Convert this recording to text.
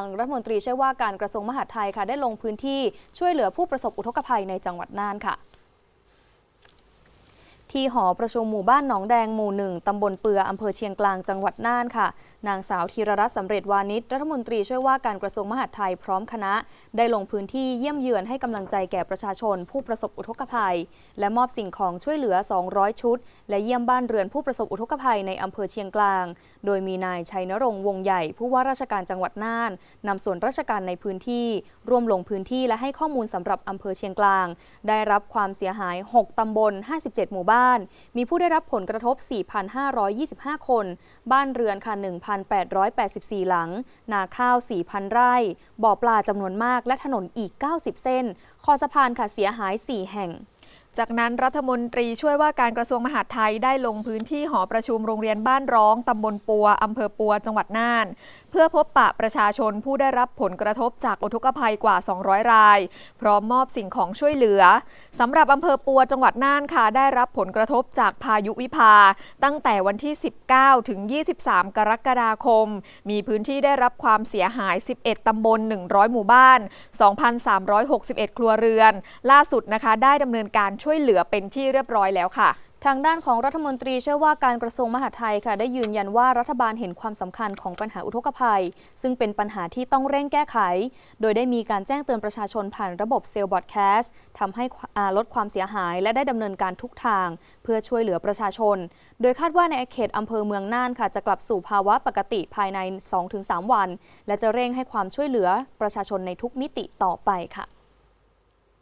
ทางรัฐมนตรีช่วยว่าการกระทรวงมหาดไทยค่ะได้ลงพื้นที่ช่วยเหลือผู้ประสบอุทกภัยในจังหวัดน่านค่ะ ที่หอประชุมหมู่บ้านหนองแดงหมู่หนึ่งตำบลเปืออำเภอเชียงกลางจังหวัดน่านค่ะ นางสาวธีรรัตน์สำเร็จวานิชรัฐมนตรีช่วยว่าการกระทรวงมหาดไทยพร้อมคณะ ได้ลงพื้นที่เยี่ยมเยือนให้กำลังใจแก่ประชาชน ผู้ประสบอุทกภัย และมอบสิ่งของช่วยเหลือ 200 ชุด และเยี่ยมบ้านเรือนผู้ประสบอุทกภัยในอำเภอเชียงกลาง โดยมีนายชัยนรงค์วงใหญ่ผู้ว่าราชการจังหวัดน่านนำส่วนราชการในพื้นที่ร่วมลงพื้นที่และให้ข้อมูลสำหรับอำเภอเชียงกลาง ได้รับความเสียหาย 6ตำบล 57 หมู่บ้านมีผู้ได้รับผลกระทบ 4,525 คน บ้านเรือนค่ะ 1,884 หลัง นาข้าว 4,000 ไร่ บ่อปลาจำนวนมากและถนนอีก 90 เส้น คอสะพานค่ะเสียหาย 4 แห่ง จากนั้นรัฐมนตรีช่วยว่าการกระทรวงมหาดไทยได้ลงพื้นที่หอประชุมโรงเรียนบ้านร้องตำบลปัวอำเภอปัวจังหวัดน่าน เพื่อพบปะประชาชนผู้ได้รับผลกระทบจากอุทกภัยกว่า 200 ราย พร้อมมอบสิ่งของช่วยเหลือสำหรับอำเภอปัวจังหวัดน่านค่ะได้รับผลกระทบจากพายุวิภา ตั้งแต่วันที่ 19 ถึง 23 กรกฎาคม มีพื้นที่ได้รับความเสียหาย 11 ตำบล 100 หมู่บ้าน 2,361 ครัวเรือน ล่าสุดนะคะได้ดำเนินการช่วยเหลือเป็นที่เรียบร้อยแล้วค่ะทางด้านของรัฐมนตรีเชื่อว่าการกระทรวงมหาดไทยค่ะ ได้ยืนยันว่ารัฐบาลเห็นความสำคัญของปัญหาอุทกภัย ซึ่งเป็นปัญหาที่ต้องเร่งแก้ไข โดยได้มีการแจ้งเตือนประชาชนผ่านระบบเซลล์บอดแคสต์ทำให้ลดความเสียหายและได้ดำเนินการทุกทาง เพื่อช่วยเหลือประชาชน โดยคาดว่าในเขตอำเภอเมืองน่านค่ะ จะกลับสู่ภาวะปกติภายใน 2-3 วัน และจะเร่งให้ความช่วยเหลือประชาชนในทุกมิติต่อไปค่ะ